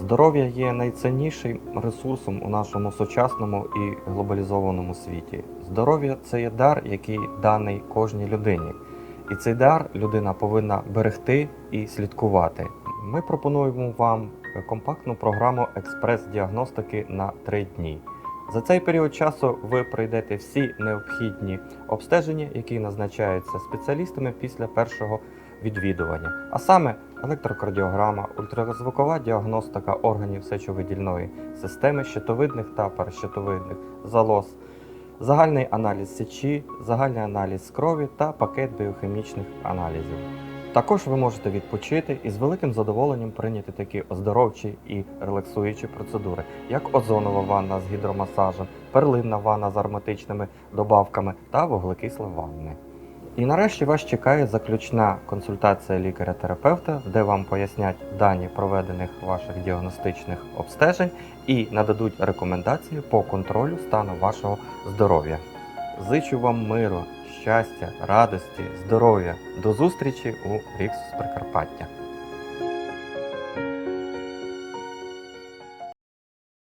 Здоров'я є найціннішим ресурсом у нашому сучасному і глобалізованому світі. Здоров'я це є дар, який даний кожній людині. І цей дар людина повинна берегти і слідкувати. Ми пропонуємо вам компактну програму експрес-діагностики на 3 дні. За цей період часу ви пройдете всі необхідні обстеження, які назначаються спеціалістами після першого відвідування, а саме електрокардіограма, ультразвукова діагностика органів сечовидільної системи, щитовидних та паращитовидних залоз, загальний аналіз сечі, загальний аналіз крові та пакет біохімічних аналізів. Також ви можете відпочити і з великим задоволенням прийняти такі оздоровчі і релаксуючі процедури, як озонова ванна з гідромасажем, перлинна ванна з ароматичними добавками та вуглекисле ванни. І нарешті вас чекає заключна консультація лікаря-терапевта, де вам пояснять дані проведених ваших діагностичних обстежень і нададуть рекомендації по контролю стану вашого здоров'я. Зичу вам миру, щастя, радості, здоров'я. До зустрічі у Ріксус Прикарпаття.